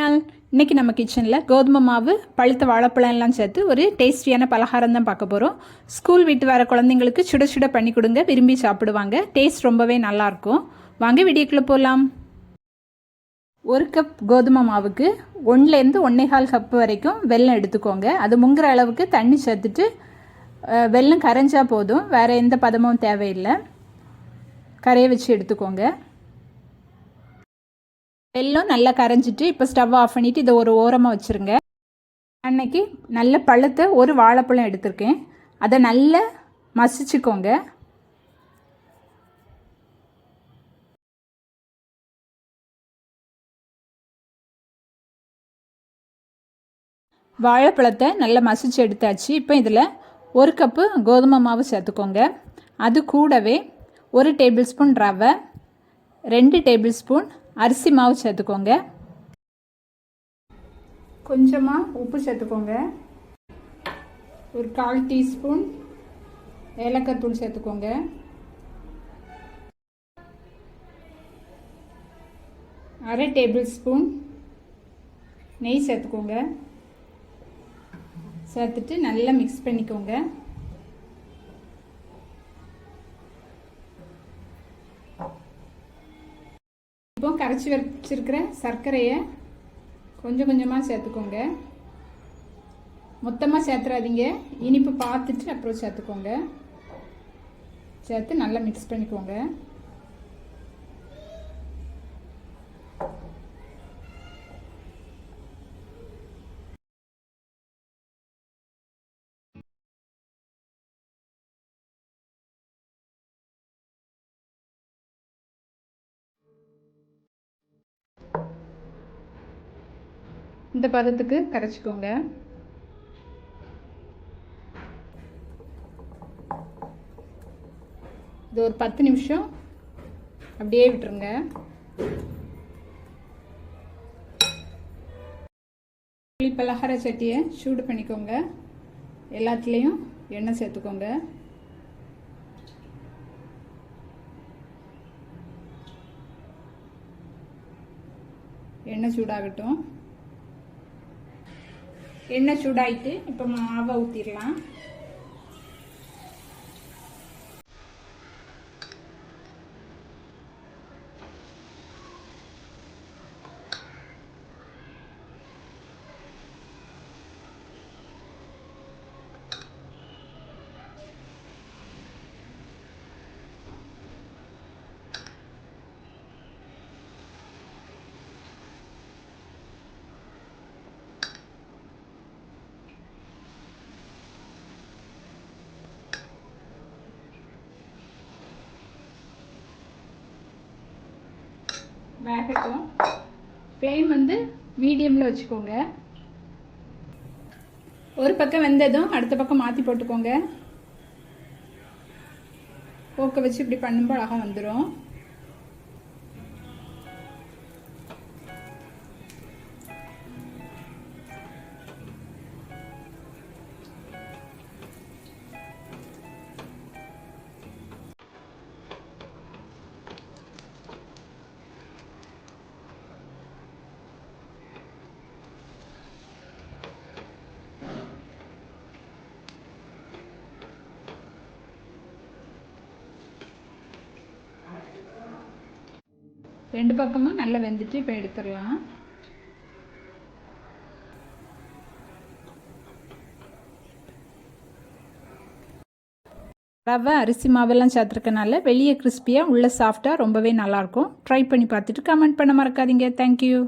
All நம்ம கிச்சனில் கோதுமை மாவு பழுத்த வாழைப்பழம் எல்லாம் சேர்த்து ஒரு டேஸ்டியான பலகாரம் தான் பார்க்க போகிறோம் ஸ்கூல் விட்டு வர குழந்தைங்களுக்கு சுட சுட பண்ணி கொடுங்க விரும்பி சாப்பிடுவாங்க. டேஸ்ட் ரொம்பவே நல்லாயிருக்கும் வாங்க வீடியோக்குள்ளே போகலாம் ஒரு கப் கோதுமை மாவுக்கு ஒன்றுலேருந்து ஒன்றேகால் கப் வரைக்கும் வெல்லம் எடுத்துக்கோங்க. அது முங்குற அளவுக்கு தண்ணி சேர்த்துட்டு வெல்லம் கரைஞ்சால் போதும். வேறு எந்த பதமும் தேவையில்லை. கரைய வச்சு எடுத்துக்கோங்க. வெல்லம் நல்லா கரைஞ்சிட்டு இப்போ ஸ்டவ் ஆஃப் பண்ணிவிட்டு இதை ஒரு ஓரமாக வச்சுருங்க. அன்னைக்கு நல்ல பழுத்த ஒரு வாழைப்பழம் எடுத்திருக்கேன். அதை நல்லா மசிச்சுக்கோங்க. வாழைப்பழத்தை நல்லா மசிச்சு எடுத்தாச்சு. இப்போ இதில் ஒரு கப்பு கோதுமை மாவு சேர்த்துக்கோங்க. அது கூடவே ஒரு டேபிள் ஸ்பூன் ரவை ரெண்டு டேபிள் ஸ்பூன் அரிசி மாவு சேர்த்துக்கோங்க. கொஞ்சமாக உப்பு சேர்த்துக்கோங்க. ஒரு கால் டீஸ்பூன் ஏலக்காய் தூள் சேர்த்துக்கோங்க. அரை டேபிள் ஸ்பூன் நெய் சேர்த்துக்கோங்க. சேர்த்துட்டு நல்லா மிக்ஸ் பண்ணிக்கோங்க. இப்போ கரைச்சி வச்சிருக்கிற சர்க்கரையை கொஞ்சம் கொஞ்சமாக சேர்த்துக்கோங்க. மொத்தமாக சேர்த்துறாதீங்க. இனிப்பு பார்த்துட்டு அப்புறம் சேர்த்துக்கோங்க. சேர்த்து நல்லா மிக்ஸ் பண்ணிக்கோங்க. இந்த பதத்துக்கு கரைச்சிக்கோங்க. இது ஒரு பத்து நிமிஷம் அப்படியே விட்டுருங்க. புளி பலகார சட்டியை சூடு பண்ணிக்கோங்க. எல்லாத்துலேயும் எண்ணெய் சேர்த்துக்கோங்க. எண்ணெய் சூடாகட்டும். எண்ணெய் சூடாயிட்டு இப்போ மாவை ஊற்றிடலாம் வேகட்டும். ஃப்ளேம் வந்து மீடியமில் வச்சுக்கோங்க. ஒரு பக்கம் வெந்ததும் அடுத்த பக்கம் மாற்றி போட்டுக்கோங்க. போக்க வச்சு இப்படி பண்ணும்போது அழகாக வந்துடும் ரெண்டு பக்கமும் நல்லா வெந்துட்டு இப்போ எடுத்துடலாம். ரவை அரிசி மாவெல்லாம் சேர்த்துருக்கனால வெளியே கிறிஸ்பியாக உள்ளே சாஃப்டாக ரொம்பவே நல்லாயிருக்கும். ட்ரை பண்ணி பார்த்துட்டு கமெண்ட் பண்ண மறக்காதீங்க. தேங்க்யூ